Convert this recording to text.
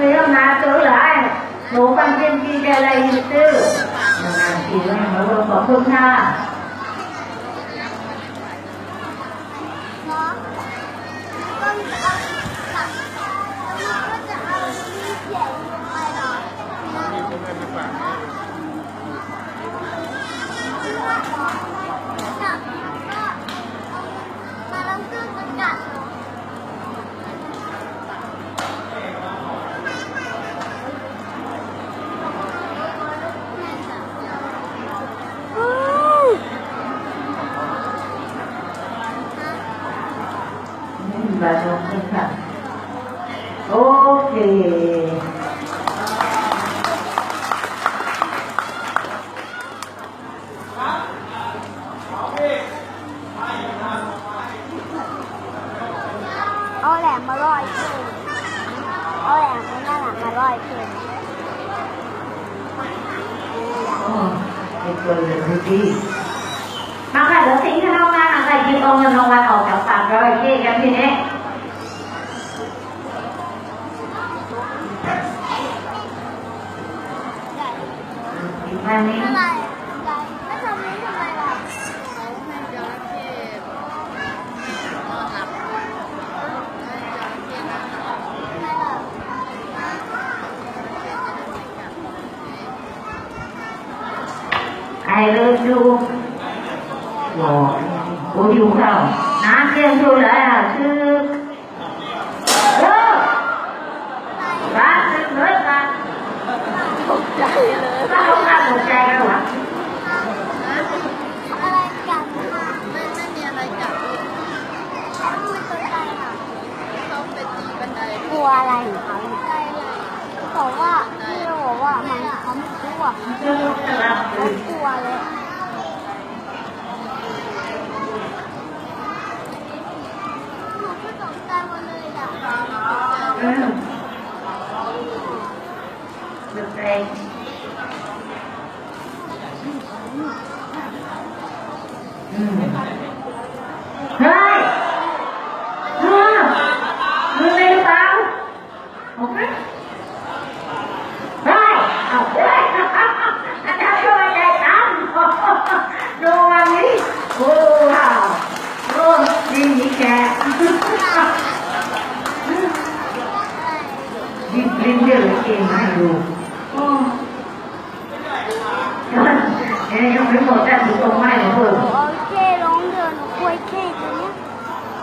ซื้อมาซื้อเลยหนูฟังเพียงกินแกอะไรซื้อนานๆทีแล้วมาลงขอบคุณค่ะน้องก็เอาตักแล้วก็จะเอาที่ใหญ่ลงไปหน่อยนะจับก็มาแล้วก็จะกัด นี่บาทขอบ คุณค่ะ โอเค เอาแหลมมาร่อยขึ้นเอาแหลมมาหน้าหลังมาร่อยขึ้นโอ้ไอ้ตัวเหลืองดีมาค่ะเดี๋ยวทิ้งให้น้องนะใครยิบเอาเงินรางวัลออกจากปากเราไอ้เจ๊กันทีนี้ อีกพันนี้อะไรใหญ่ไม่ เขาไม่กลัวเขากลัวเลยหนูก็ตกใจหมดเลยอะอืมดูใจอืมเฮ้ยเฮ้ยมึงเลยหรือเปล่าโอเคเฮ้ยเอาเฮ้ยอาจารย์ช่วยใจตามดูวันนี้โอ้ว้าวโอ้ดีนี่แก รีบรีบเรียกเลยเกมให้ดูโอ้เอ๊ะยังไม่หมดแต่